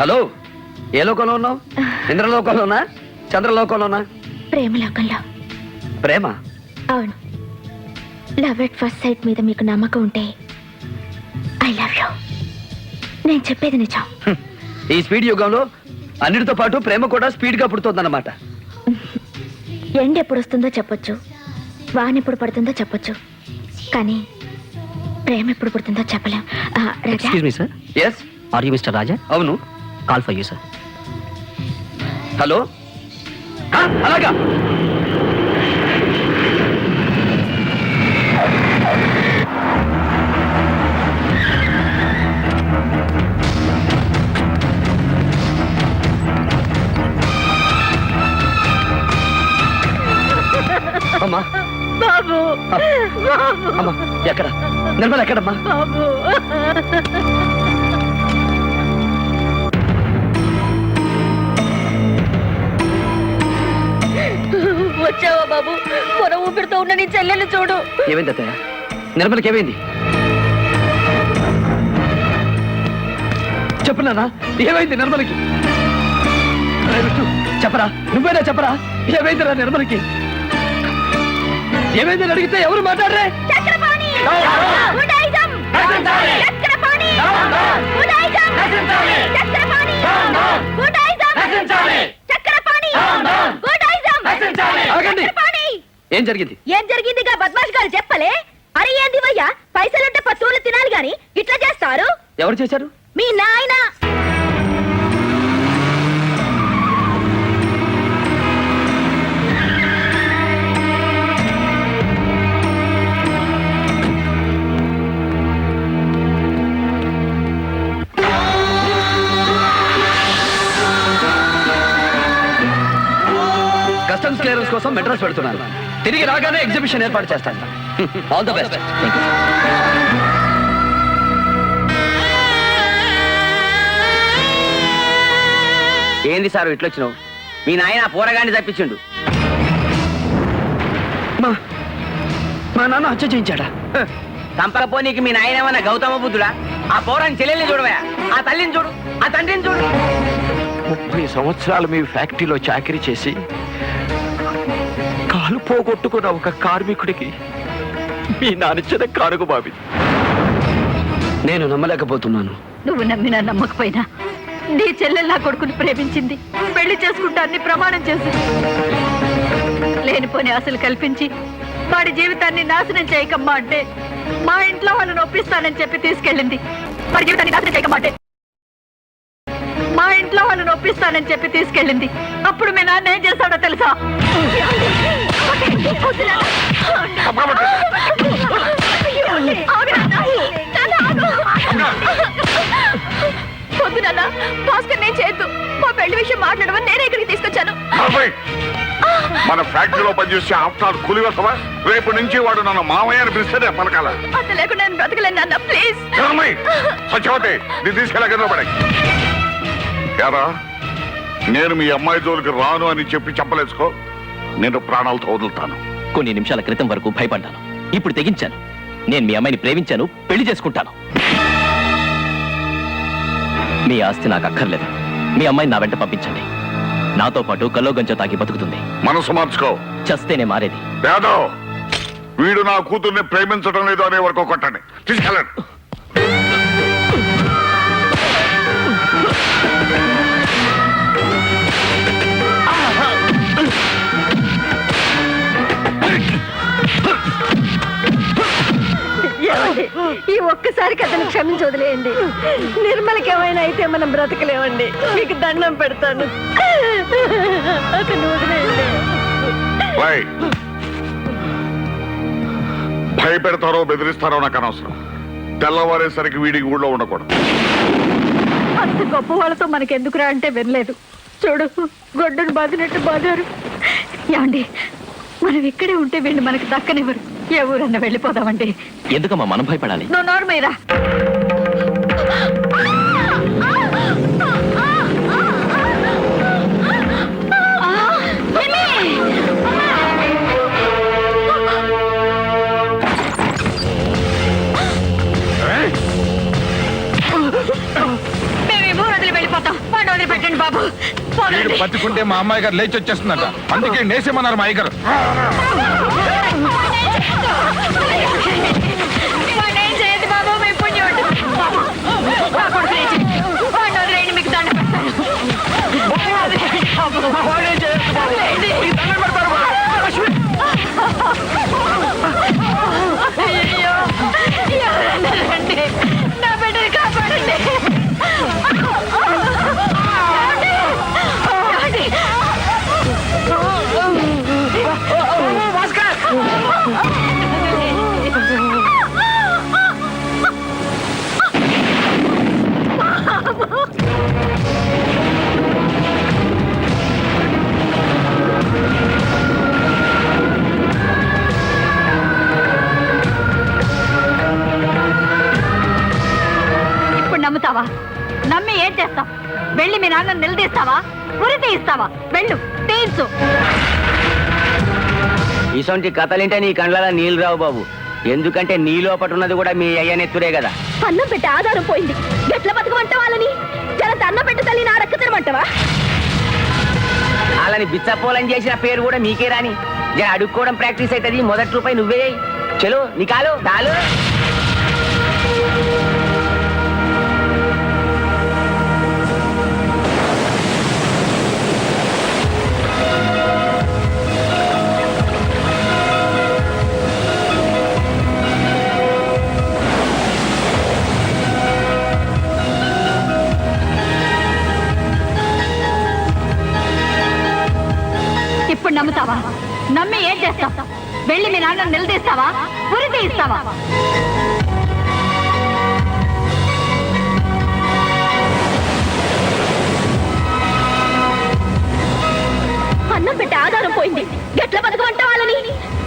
Hello ఏ లోకంలో ఉన్నావు? ఇంద్రలోకంలోనా? చంద్రలోకంలోనా? ప్రేమ లోకంలో ప్రేమ? అవును. లవ్ ఎట్ ఫస్ట్ సైట్ మీద మీకు నమ్మకం ఉంటే ఐ లవ్ యూ నేను చెప్పేది నిజం. ఈ స్పీడ్ యుగంలో అన్నిటితో పాటు ప్రేమ కూడా స్పీడ్గా పుడుతోందన్నమాట. ఎండ్ ఎప్పుడు వస్తుందో చెప్పొచ్చు. వాన్ ఎప్పుడు పడుతుందో చెప్పొచ్చు. కానీ ప్రేమ ఎప్పుడు పుడుతుందో చెప్పలేం. ఆ, Raja. Excuse me sir yes are you mister Raja అవును. Call for you sir hello? అలాగా. అమ్మా. బాబు. అమ్మా ఎక్కడ? నిర్మల ఎక్కడమ్మా? బాబు. వచ్చావా బాబు? పొర ఊపిరితో ఉన్న నీ చెల్లెలు చూడు. ఏమైంది అత్తయ్య? నిర్మలకి ఏమైంది చెప్పు నాన్న ఏమైంది నిర్మలకి? చెప్పరా నువ్వేనా చెప్పరా? ఏమైందిరా నిర్మలకి? ఏమైందని అడిగితే ఎవరు మాట్లాడరే? చక్రపాణి! ఉడాయిజం ఏం జరిగింది? ఏం జరిగిందిగా బద్మాష్ గారు చెప్పలే? అరే ఏంది వయ్యా? పైసలుంటే పత్తులు తినాలి గాని ఇట్లా చేస్తారు? ఎవరు చేశారు? మీ నాయన! క్లియరెన్స్ కోసం మెడ్రాస్ పెడుతున్నాను. తిరిగి రాగానే ఎగ్జిబిషన్ ఏర్పాటు చేస్తాను. ఆల్ ద బెస్ట్ ఏంది సార్ ఇట్లొచ్చినావు మీ నాయన పోరగాన్ని తప్పించిండు. మా నాన్న హత్య చేయించాడా? చంపకపోనీకి మీ నాయన ఏమన్నా గౌతమ బుద్ధుడా? ఆ పోరాని చెల్లెల్ని చూడవా ఆ తల్లిని చూడు ఆ తండ్రిని చూడు. ముప్పై సంవత్సరాలు మీ ఫ్యాక్టరీలో చాకరీ చేసి కాలు పోగొట్టుకున్న ఒక కార్మికుడికి మీ నానిచ్చిన కానుక బాబి నేను నమ్మలేకపోతున్నాను. నువ్వు నమ్మినా నమ్మకపోయినా నీ చెల్లెలు నా కొడుకుని ప్రేమించింది. పెళ్ళి చేసుకుంటాన్ని ప్రమాణం చేసి లేనిపోని ఆశలు కల్పించి వాడి జీవితాన్ని నాశనం చేయకమ్మా అంటే మా ఇంట్లో వాళ్ళని ఒప్పిస్తానని చెప్పి తీసుకెళ్ళింది. వాడి జీవితాన్ని నాశనం చేయకమ్మా అంటే మా ఇంట్లో వాళ్ళని ఒప్పిస్తానని చెప్పి తీసుకెళ్ళింది. అప్పుడు మీ నాన్న ఏం చేస్తాడో తెలుసా? మన ఫ్యాక్టరీలో పనిచేసే ఆఫ్టర్ కూలి వస్తావా? రేపు నుంచి వాడు నన్ను మామయ్య అని పిలిస్తేనే పలకాల లేకుండా నేను బ్రతకలేను నాన్న ప్లీజ్. చరమై సత్యవతి నీ యారా నేను మీ అమ్మాయి జోలికి రాను అని చెప్పి చెప్పలేసుకో. నేను ప్రాణాలతో వదులుతాను. కొన్ని నిమిషాల క్రితం వరకు భయపడ్డాను. ఇప్పుడు తెగించాను. నేను మీ అమ్మాయిని ప్రేమించాను పెళ్ళి చేసుకుంటాను. మీ ఆస్తి నాకు అక్కర్లేదు. మీ అమ్మాయిని నా వెంట పంపించండి. నాతో పాటు కల్లో గంజ తాగి బతుకుతుంది. మనసు మార్చుకో. చస్తేనే మారేది. వీడు నా కూతుర్ని ప్రేమించడం లేదు అనే వరకు కొట్టండి. తీసుకెళ్ళండి. అతను క్షమించి వదిలేయండి. నిర్మలకి ఏమైనా అయితే మనం బ్రతకలేమండి. మీకు దండం పెడతాను. అతను వదిలేయండి. బై భయపెడతారో బెదిరిస్తారో నాకు అనవసరం. తెల్లవారేసరికి వీడికి ఊళ్ళో ఉండకూడదు. అంత గొప్ప వాళ్ళతో మనకెందుకురా అంటే వినలేదు. చూడు గొడ్డును బాదినట్టు బాదారు ఏమండి మనం ఇక్కడే ఉంటే వీళ్ళు మనకు దక్కనివ్వరు. ఏ ఊరన్నా వెళ్ళిపోదామండి. ఎందుకమ్మా? మనం భయపడాలి. నువ్వు వదిలి వెళ్ళిపోతాం. బాబు. పట్టుకుంటే మా అమ్మాయి గారు లేచి వచ్చేస్తుందట. అందుకే నేసేమన్నారు మా అయ్యగారు. వెళ్ళి మీ నాన్న నిలదీస్తావా? ఉరి తీయిస్తావా వెళ్ళు తీయించు ఇసొంటి కథలింటే నీ కండ్ల నీళ్ళు రావు బాబు. ఎందుకంటే నీ లోపట ఉన్నది కూడా మీ అయ్యనెత్తురే కదా. అన్నం పెట్టి ఆధారం పోయింది. ఎట్లా బతకమంటావా వాళ్ళని? జర అన్నం పెట్టి తల్లి నా రక్క తినమంటావా వాళ్ళని బిచ్చపోలని చేసిన పేరు కూడా మీకే రాని. జర అడుక్కోవడం ప్రాక్టీస్ అవుతుంది మొదటి రూపాయి నువ్వే. చలో నీ కాలు దాలు. చేస్తావు వెళ్ళి మీ నాన్న నిలదీస్తావా? ఉరి తీస్తావా అన్నం పెట్టే ఆధారం పోయింది. ఎట్లా